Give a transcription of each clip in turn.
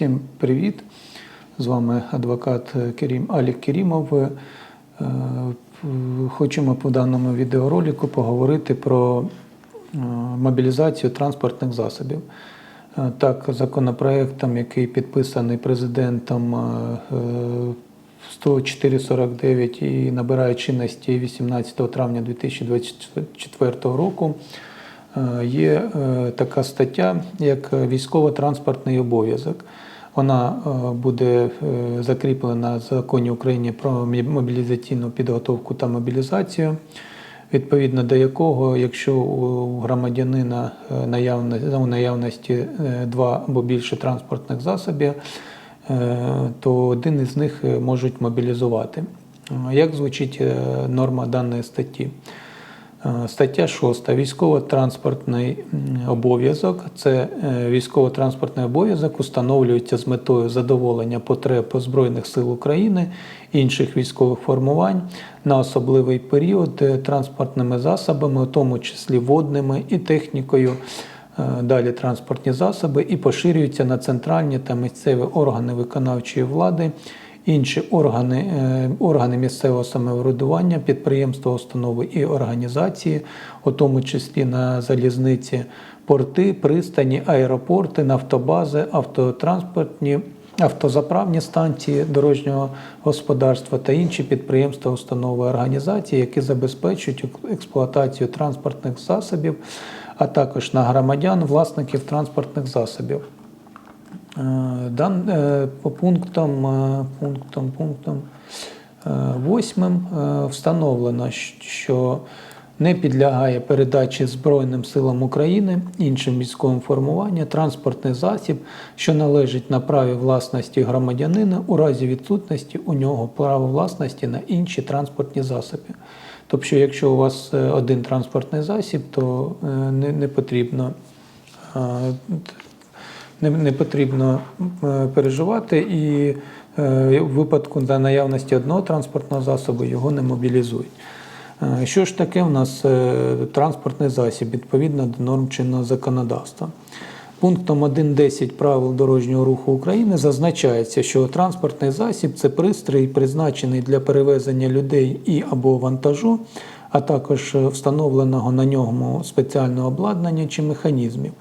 Всім привіт! З вами адвокат Керім Алік Керімов. Е, Хочемо по даному відеоролику поговорити про е, мобілізацію транспортних засобів. Е, Так, законопроектом, який підписаний президентом е, е, 104.49 і набирає чинності 18 травня 2024 року, є така стаття, як військово-транспортний обов'язок. Вона е, буде е, закріплена в законі України про мобілізаційну підготовку та мобілізацію, відповідно до якого, якщо у громадянина е, у наявності два або більше транспортних засобів, то один із них можуть мобілізувати. Як звучить норма даної статті? Е, Стаття 6. Військово-транспортний обов'язок. Це е, військово-транспортний обов'язок установлюється з метою задоволення потреб Збройних сил України, інших військових формувань на особливий період е, транспортними засобами, у тому числі водними і технікою. е, Далі транспортні засоби і поширюються на центральні та місцеві органи виконавчої влади, інші органи, е, органи місцевого самоврядування, підприємства, установи і організації, у тому числі на залізниці, порти, пристані, аеропорти, нафтобази, автотранспортні. Автозаправні станції дорожнього господарства та інші підприємства, установи організації, які забезпечують експлуатацію транспортних засобів, а також на громадян, власників транспортних засобів. Е, е, по пунктам, е, пунктам, пунктам восьмим встановлено, що не підлягає передачі Збройним силам України, іншим військовим формуванням, транспортний засіб, що належить на праві власності громадянина у разі відсутності у нього права власності на інші транспортні засоби. Тобто, якщо у вас один транспортний засіб, то не, потрібно не, не потрібно е, переживати, і е, в випадку за наявності одного транспортного засобу його не мобілізують. Е, Що ж таке у нас транспортний засіб відповідно до норм чинного законодавства? Пунктом 1.10 правил дорожнього руху України зазначається, що транспортний засіб це пристрій, призначений для перевезення людей і або вантажу, а також встановленого на ньому спеціального обладнання чи механізмів.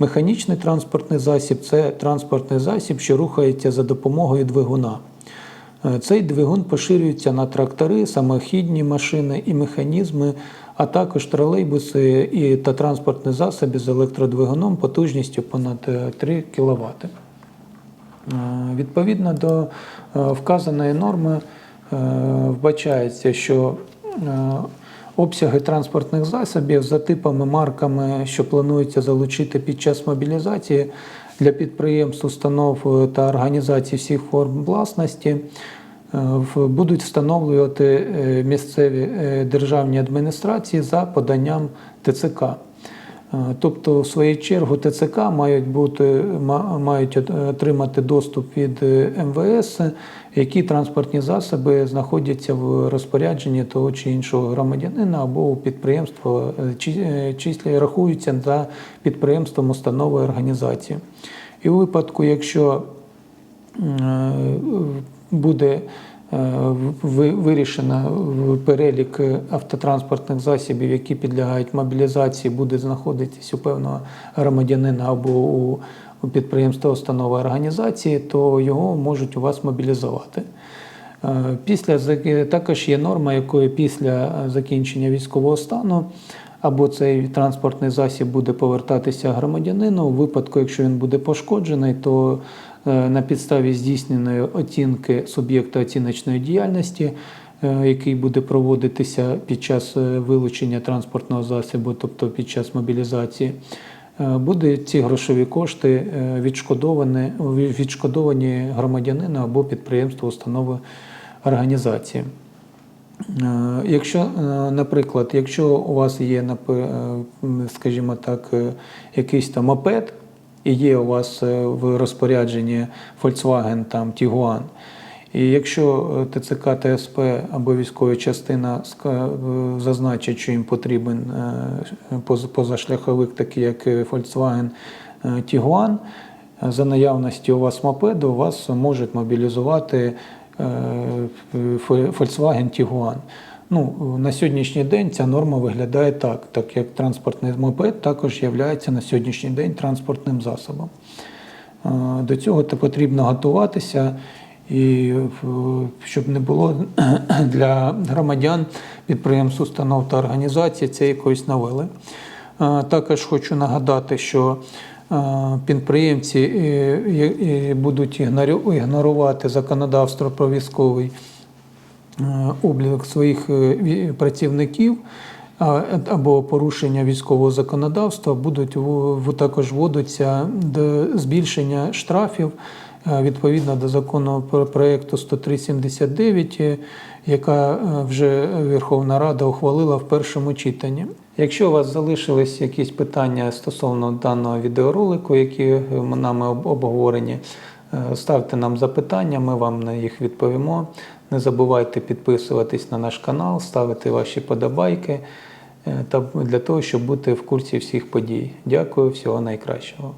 Механічний транспортний засіб це транспортний засіб, що рухається за допомогою двигуна. Е, Цей двигун поширюється на трактори, самохідні машини і механізми, а також тролейбуси і та транспортні засоби з електродвигуном потужністю понад е, 3 кВт. Е, Відповідно до е, вказаної норми е, вбачається, що е, обсяги транспортних засобів за типами марками, що планується залучити під час мобілізації для підприємств, установ е, та організацій всіх форм власності. е, Будуть встановлювати е, місцеві державні адміністрації за поданням ТЦК. Тобто, в свою чергу, ТЦК мають бути мають отримати доступ від е, МВС, які транспортні засоби знаходяться в розпорядженні того чи іншого громадянина або у підприємства, е, е, числі рахуються за підприємством установи організації. І у випадку, якщо буде вирішено перелік автотранспортних засобів, які підлягають мобілізації, буде знаходитись у певного громадянина або у, підприємства установи організації, то його можуть у вас мобілізувати. Е, Після також є норма, якою після закінчення військового стану або цей транспортний засіб буде повертатися громадянину. У випадку, якщо він буде пошкоджений, то е, на підставі здійсненої оцінки суб'єкта оціночної діяльності, е, який буде проводитися під час е, вилучення транспортного засобу, тобто під час мобілізації, е, буде ці грошові кошти е, відшкодовані, відшкодовані громадянину або підприємству установи організації. Е, Якщо, е, наприклад, якщо у вас є, е, скажімо так, е, якийсь там мопед, і є у вас е, в розпорядженні Volkswagen там Tiguan, і якщо е, ТЦК ТСП або військова частина е, зазначить, що їм потрібен позашляховик, такий як Volkswagen Tiguan, за наявності у вас мопеду, вас можуть мобілізувати Volkswagen Tiguan. Ну, на сьогоднішній день ця норма виглядає так, так як транспортний мопед також є на сьогоднішній день транспортним засобом. До цього потрібно готуватися, і щоб не було для громадян, підприємств, установ та організацій це якоїсь новели. Також хочу нагадати, що підприємці е, е, будуть ігнорувати законодавство про військовий облік своїх е, працівників або порушення військового законодавства будуть також вводиться до збільшення штрафів е, відповідно до закону про проекту 10379, е, яка е, вже Верховна Рада ухвалила в першому читанні. Якщо у вас залишились якісь питання стосовно даного відеоролику, які е, нами обговорені, е, ставте нам запитання, ми вам на їх відповімо. Не забувайте підписуватись на наш канал, ставити ваші подобайки е, та для того, щоб бути в курсі всіх подій. Дякую, всього найкращого.